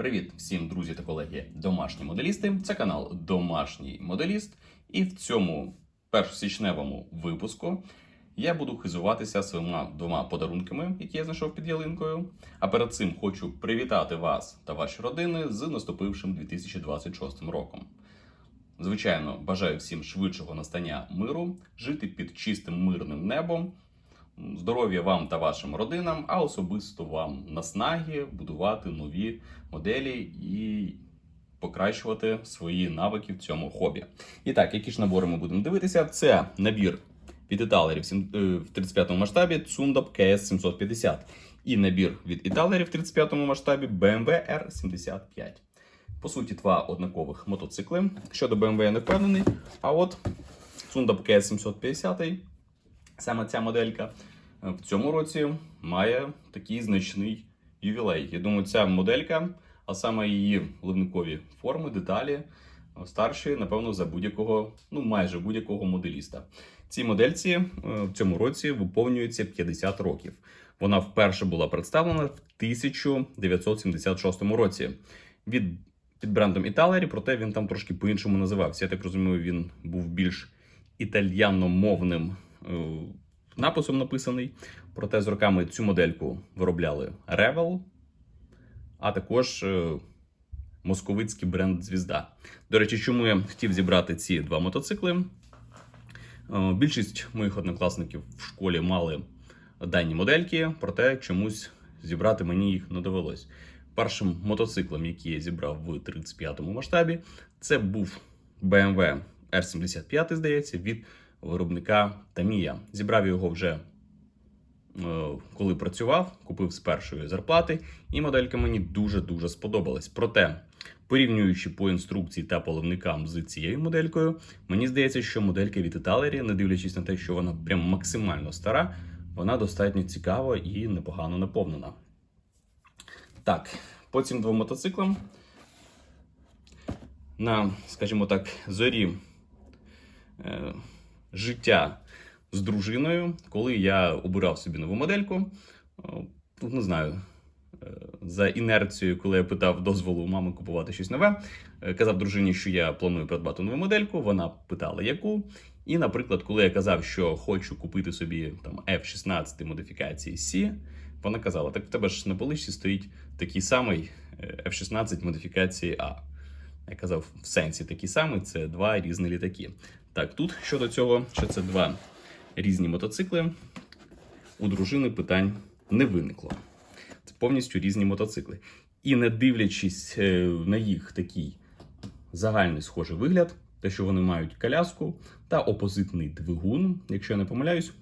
Привіт всім друзі та колеги, домашні моделісти. Це канал Домашній Моделіст. І в цьому першосічневому випуску я буду хизуватися своїми двома подарунками, які я знайшов під ялинкою. А перед цим хочу привітати вас та ваші родини з наступившим 2026 роком. Звичайно, бажаю всім швидшого настання миру, жити під чистим мирним небом. Здоров'я вам та вашим родинам, а особисто вам наснаги будувати нові моделі і покращувати свої навики в цьому хобі. І так, які ж набори ми будемо дивитися? Це набір від італерів е, в 35-му масштабі Tsundab KS 750 і набір від італерів в 35-му масштабі BMW R75. По суті, два однакових мотоцикли. Щодо BMW я не впевнений. А от Tsundab KS 750 саме ця моделька в цьому році має такий значний ювілей. Я думаю, ця моделька, а саме її ливникові форми, деталі, е, старші, напевно, за будь-якого, ну майже будь-якого моделіста. Цій модельці е, в цьому році виповнюється 50 років. Вона вперше була представлена в 1976 році від під брендом Італері, проте він там трошки по-іншому називався. Я так розумію, він був більш італьяномовним е, написом написаний. Проте з роками цю модельку виробляли Revel, а також е, московицький бренд Звізда. До речі, чому я хотів зібрати ці два мотоцикли? Е, Більшість моїх однокласників в школі мали дані модельки, проте чомусь зібрати мені їх не довелось. Першим мотоциклом, який я зібрав в 35-му масштабі, це був BMW R75, здається, від виробника Tamiya. Зібрав його вже е, коли працював, купив з першої зарплати, і моделька мені дуже-дуже сподобалась. Проте, порівнюючи по інструкції та поливникам з цією моделькою, мені здається, що моделька від Італері, не дивлячись на те, що вона прям максимально стара, вона достатньо цікава і непогано наповнена. Так, по цим двом мотоциклам на, скажімо так, зорі е, життя з дружиною, коли я обирав собі нову модельку. е, Тут не знаю. е, За інерцією, коли я питав дозволу мами купувати щось нове, е, казав дружині, що я планую придбати нову модельку. Вона питала, яку. І, наприклад, коли я казав, що хочу купити собі там F16 модифікації C, вона казала: так в тебе ж на поличці стоїть такий самий е, F16 модифікації А. Я казав, в сенсі такий самий, це два різні літаки. Так, тут щодо цього, що це два різні мотоцикли, у дружини питань не виникло. Це повністю різні мотоцикли. І не дивлячись е, на їх такий загальний схожий вигляд, те, що вони мають коляску та опозитний двигун, якщо я не помиляюсь,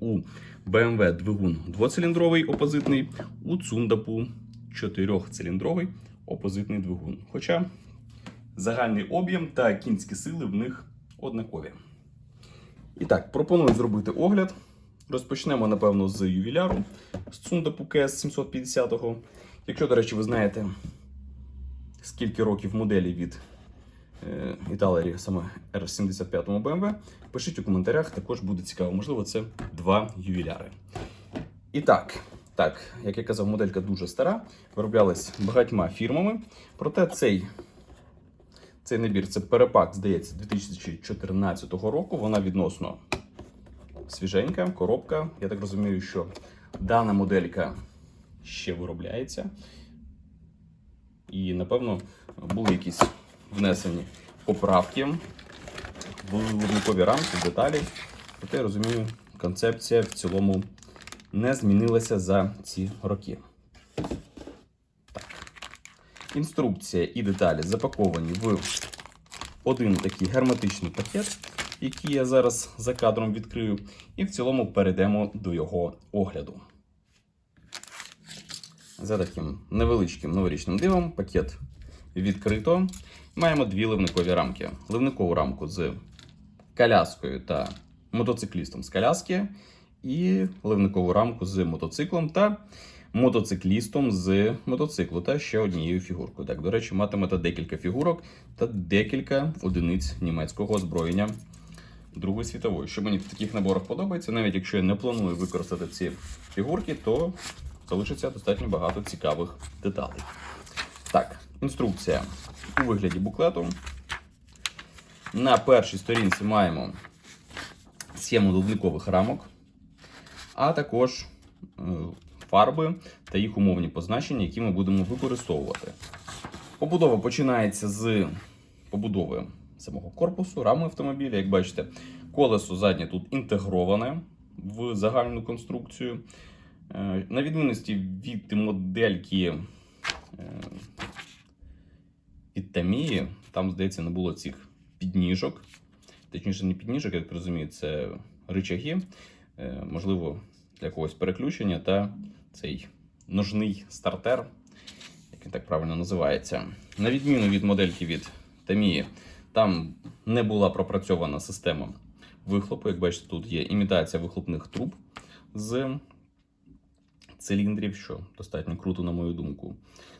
у BMW двигун двоциліндровий опозитний, у Цундапу чотирьохциліндровий опозитний двигун. Хоча загальний об'єм та кінські сили в них однакові. І так, пропоную зробити огляд. Розпочнемо, напевно, з ювіляру з Цундапу КС 750-го. Якщо, до речі, ви знаєте, скільки років моделі від е, Італері, саме R75 BMW, пишіть у коментарях, також буде цікаво. Можливо, це два ювіляри. І так, так, як я казав, моделька дуже стара, вироблялась багатьма фірмами. Проте цей, цей набір це перепак, здається, 2014 року. Вона відносно свіженька, коробка. Я так розумію, що дана моделька ще виробляється. І, напевно, були якісь внесені поправки в виробникові рамки, деталі. Проте я розумію, концепція в цілому не змінилася за ці роки. Інструкція і деталі запаковані в один такий герметичний пакет, який я зараз за кадром відкрию, і в цілому перейдемо до його огляду. За таким невеличким новорічним дивом пакет відкрито. Маємо дві ливникові рамки. Ливникову рамку з коляскою та мотоциклістом з коляски, і ливникову рамку з мотоциклом та мотоциклістом з мотоциклу та ще однією фігуркою. Так, до речі, матимете декілька фігурок та декілька одиниць німецького озброєння Другої світової. Що мені в таких наборах подобається, навіть якщо я не планую використати ці фігурки, то залишиться достатньо багато цікавих деталей. Так, інструкція у вигляді буклету. На першій сторінці маємо схему довбникових рамок, а також е, фарби та їх умовні позначення, які ми будемо використовувати. Побудова починається з побудови самого корпусу, рами автомобіля. Як бачите, колесо заднє тут інтегроване в загальну конструкцію. Е, На відмінності від модельки е, від Тамії, там, здається, не було цих підніжок. Точніше, не підніжок, я так розумію, це ричаги, можливо, для когось переключення та цей ножний стартер, як він так правильно називається. На відміну від модельки від Тамії, там не була пропрацьована система вихлопу. Як бачите, тут є імітація вихлопних труб з циліндрів, що достатньо круто, на мою думку.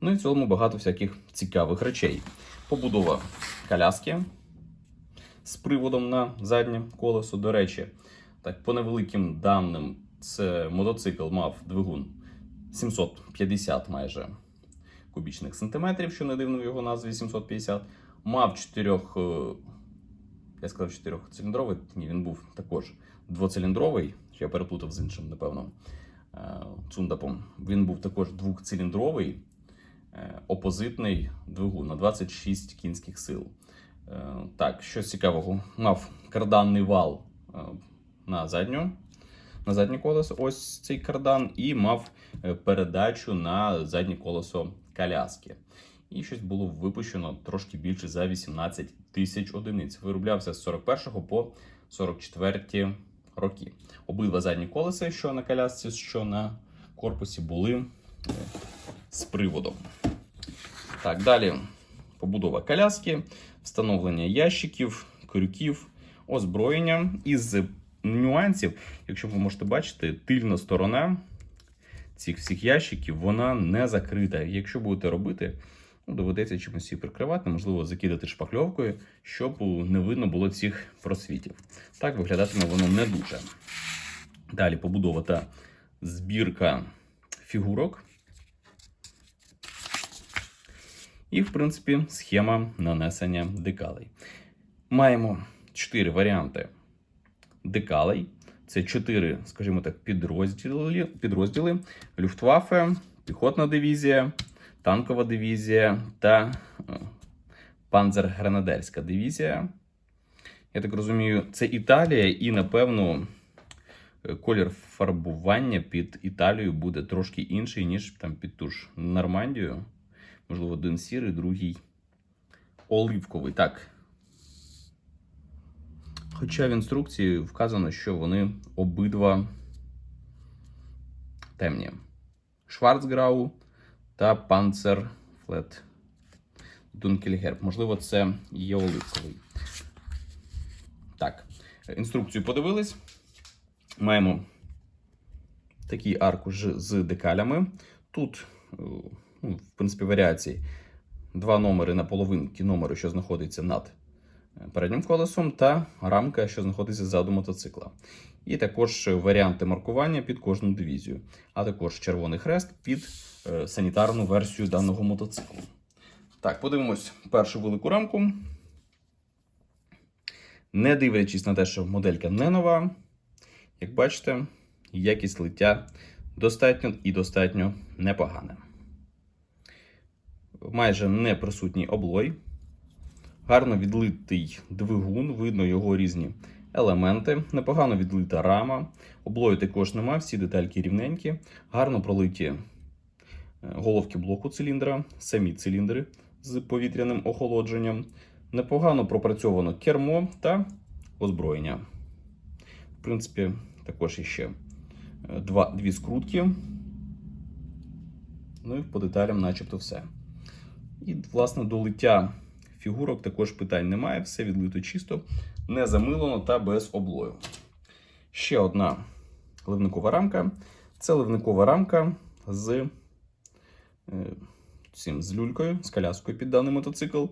Ну і в цілому багато всяких цікавих речей. Побудова коляски з приводом на заднє колесо. До речі, так, по невеликим даним, це мотоцикл мав двигун 750 майже кубічних сантиметрів, що не дивно в його назві 750. Мав 4, я сказав 4-циліндровий, ні, він був також двоциліндровий, що я переплутав з іншим, напевно, е, цундапом. Він був також двохциліндровий, е, опозитний двигун на 26 кінських сил. Е, Так, що цікавого, мав карданний вал е, на задню, на заднє колесо, ось цей кардан, і мав е, передачу на заднє колесо коляски. І щось було випущено трошки більше за 18 тисяч одиниць. Вироблявся з 41 по 44 роки. Обидва задні колеса, що на колясці, що на корпусі, були е, з приводом. Так, далі побудова коляски, встановлення ящиків, крюків, озброєння. Із нюансів, якщо ви можете бачити, тильна сторона цих всіх ящиків вона не закрита. Якщо будете робити, ну, доведеться чимось її прикривати, можливо, закидати шпакльовкою, щоб не видно було цих просвітів. Так виглядатиме воно не дуже. Далі побудова та збірка фігурок. І, в принципі, схема нанесення декалей. Маємо чотири варіанти декалей. Це чотири, скажімо так, підрозділи, підрозділи: Люфтваффе, піхотна дивізія, танкова дивізія та е, панцергренадерська дивізія. Я так розумію, це Італія, і, напевно, е, колір фарбування під Італію буде трошки інший, ніж там під ту ж Нормандію. Можливо, один сірий, другий оливковий. Так. Хоча в інструкції вказано, що вони обидва темні. Шварцграу та Панцерфлет Дункельгерб. Можливо, це є оливковий. Так, інструкцію подивились. Маємо такий аркуш з декалями. Тут, е, ну, в принципі, варіації. Два номери на половинки номеру, що знаходиться над переднім колесом, та рамка, що знаходиться ззаду мотоцикла. І також варіанти маркування під кожну дивізію, а також червоний хрест під е, санітарну версію даного мотоциклу. Так, подивимось першу велику рамку. Не дивлячись на те, що моделька не нова, як бачите, якість лиття достатньо і достатньо непогана. Майже не присутній облой. Гарно відлитий двигун, видно його різні елементи. Непогано відлита рама. Облою також нема, всі детальки рівненькі. Гарно пролиті е, головки блоку циліндра, самі циліндри з повітряним охолодженням. Непогано пропрацьовано кермо та озброєння. В принципі, також іще е, два, дві скрутки. Ну і по деталям, начебто, все. І, власне, до лиття фігурок також питань немає, все відлито чисто, не замилено та без облою. Ще одна ливникова рамка. Це ливникова рамка з е, цим, з люлькою, з коляскою під даний мотоцикл.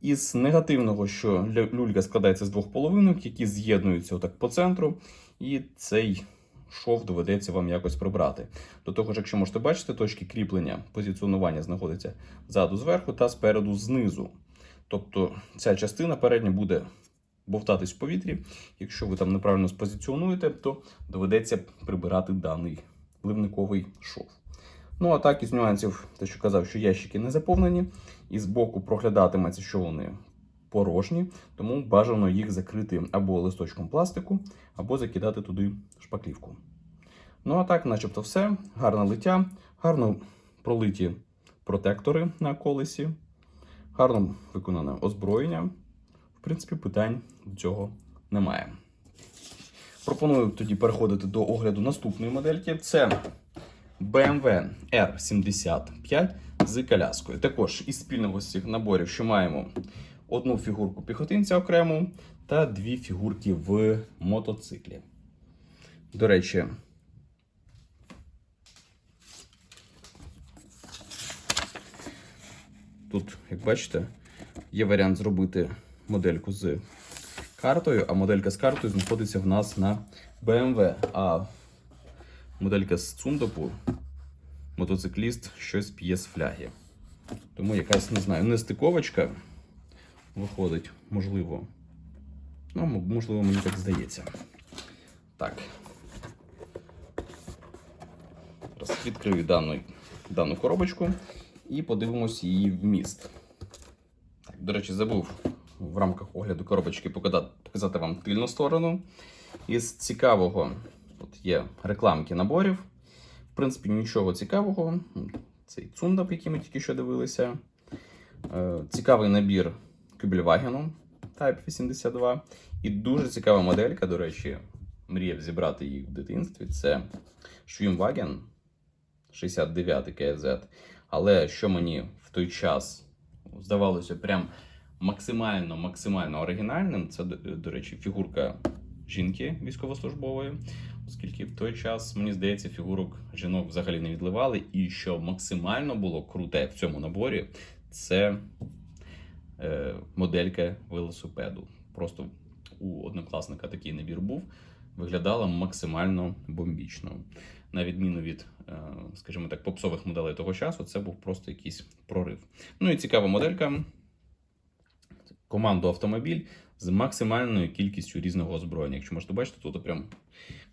Із негативного, що люлька складається з двох половинок, які з'єднуються отак по центру. І цей шов доведеться вам якось прибрати. До того ж, якщо можете бачити, точки кріплення позиціонування знаходяться ззаду зверху та спереду знизу. Тобто ця частина передня буде бовтатись в повітрі. Якщо ви там неправильно спозиціонуєте, то доведеться прибирати даний ливниковий шов. Ну, а так, із нюансів, те, що казав, що ящики не заповнені, і збоку проглядатиметься, що вони порожні, тому бажано їх закрити або листочком пластику, або закидати туди шпаклівку. Ну, а так, начебто, все. Гарне лиття, гарно пролиті протектори на колесі, гарно виконане озброєння. В принципі, питань до цього немає. Пропоную тоді переходити до огляду наступної модельки. Це BMW R75 з коляскою. Також із спільного з цих наборів, що маємо одну фігурку піхотинця окрему та дві фігурки в мотоциклі. До речі, тут, як бачите, є варіант зробити модельку з картою, а моделька з картою знаходиться в нас на BMW. А моделька з Цундопу, мотоцикліст, щось п'є з фляги. Тому якась, не знаю, нестиковочка виходить, можливо. Ну, можливо, мені так здається. Так. Зараз відкрию дану, дану коробочку і подивимось її вміст. Так, до речі, забув в рамках огляду коробочки показати, вам тильну сторону. Із цікавого тут є рекламки наборів. В принципі, нічого цікавого. Цей цундап, який ми тільки що дивилися. Е, Цікавий набір Кюбельвагену Type 82. І дуже цікава моделька, до речі, мріяв зібрати її в дитинстві. Це Schwimmwagen 69 KZ. Але що мені в той час здавалося прям максимально максимально оригінальним, це, до, до речі, фігурка жінки військовослужбової, оскільки в той час, мені здається, фігурок жінок взагалі не відливали. І що максимально було круте в цьому наборі, це е, моделька велосипеду. Просто у однокласника такий набір був. Виглядала максимально бомбічно. На відміну від, е, скажімо так, попсових моделей того часу, це був просто якийсь прорив. Ну і цікава моделька. Команду автомобіль з максимальною кількістю різного озброєння. Якщо можете бачити, тут прям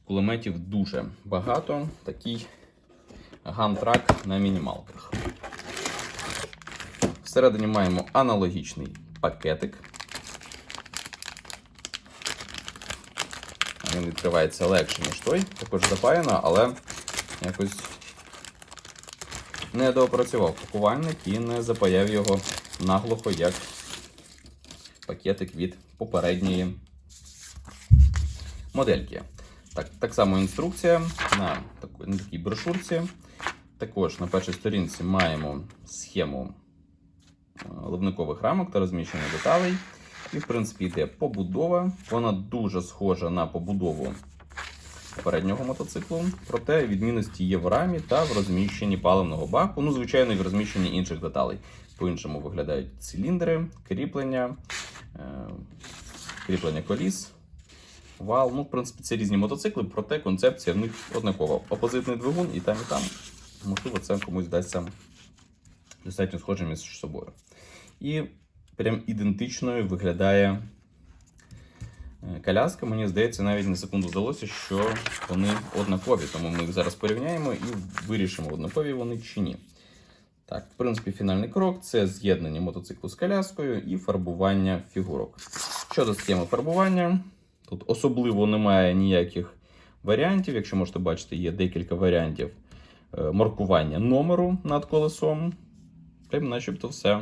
кулеметів дуже багато. Такий гантрак на мінімалках. Всередині маємо аналогічний пакетик. Відкривається легше, ніж той. Також запаяно, але якось не доопрацював пакувальник і не запаяв його наглухо, як пакетик від попередньої модельки. Так, так само інструкція на, таку- на такій брошурці. Також на першій сторінці маємо схему е, ливникових рамок та розміщення деталей. І, в принципі, йде побудова. Вона дуже схожа на побудову попереднього мотоциклу. Проте відмінності є в рамі та в розміщенні паливного баку. Ну, звичайно, і в розміщенні інших деталей. По-іншому виглядають циліндри, кріплення, е, кріплення коліс, вал. Ну, в принципі, це різні мотоцикли, проте концепція в них однакова. Опозитний двигун і там, і там. Можливо, це комусь дасться достатньо схожим між собою. І прям ідентичною виглядає е, коляска. Мені здається, навіть на секунду здалося, що вони однакові. Тому ми їх зараз порівняємо і вирішимо, однакові вони чи ні. Так, в принципі, фінальний крок це з'єднання мотоциклу з коляскою і фарбування фігурок. Щодо схеми фарбування, тут особливо немає ніяких варіантів. Якщо можете бачити, є декілька варіантів е, маркування номеру над колесом. Прям начебто все.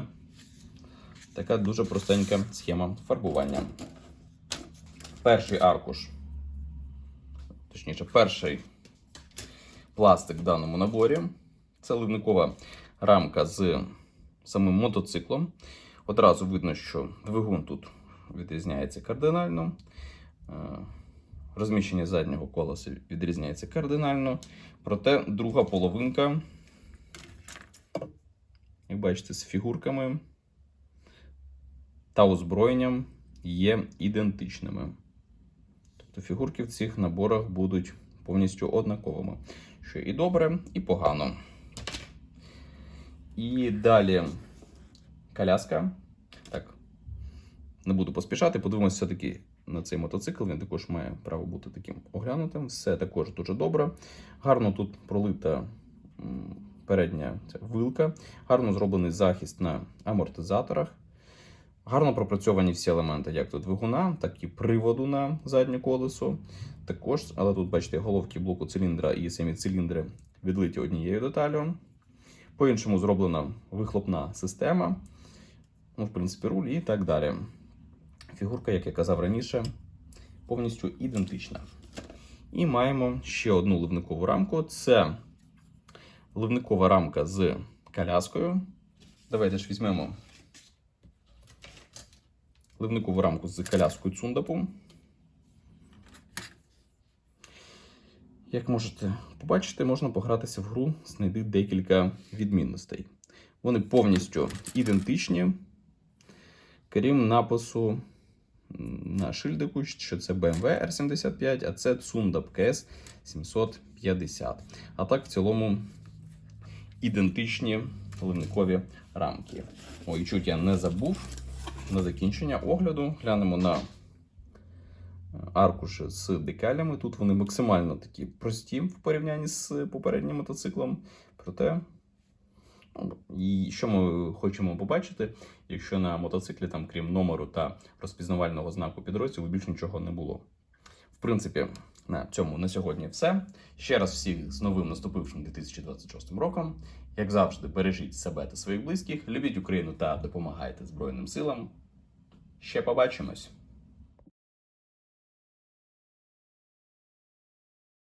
Така дуже простенька схема фарбування. Перший аркуш, точніше, перший пластик в даному наборі. Це ливникова рамка з самим мотоциклом. Одразу видно, що двигун тут відрізняється кардинально. Е, Розміщення заднього колеса відрізняється кардинально. Проте друга половинка, як бачите, з фігурками та озброєнням є ідентичними. Тобто фігурки в цих наборах будуть повністю однаковими. Що і добре, і погано. І далі коляска. Так, не буду поспішати, подивимося все-таки на цей мотоцикл. Він також має право бути таким оглянутим. Все також дуже добре. Гарно тут пролита передня вилка, гарно зроблений захист на амортизаторах. Гарно пропрацьовані всі елементи, як тут двигуна, так і приводу на заднє колесо. Також, але тут, бачите, головки блоку циліндра і самі циліндри відлиті однією деталю. По-іншому зроблена вихлопна система, ну, в принципі, руль і так далі. Фігурка, як я казав раніше, повністю ідентична. І маємо ще одну ливникову рамку. Це ливникова рамка з коляскою. Давайте ж візьмемо ливникову рамку з коляскою цундапу. Як можете побачити, можна погратися в гру, знайти декілька відмінностей. Вони повністю ідентичні, крім напису на шильдику, що це BMW R75, а це Tsundap KS 750. А так, в цілому, ідентичні ливникові рамки. Ой, чуть я не забув на закінчення огляду. Глянемо на аркуші з декалями. Тут вони максимально такі прості в порівнянні з попереднім мотоциклом. Проте, ну, і що ми хочемо побачити, якщо на мотоциклі, там, крім номеру та розпізнавального знаку підрозділу, більш нічого не було. В принципі, на цьому на сьогодні все. Ще раз всіх з новим наступившим 2026 роком. Як завжди, бережіть себе та своїх близьких, любіть Україну та допомагайте Збройним силам. Ще побачимось!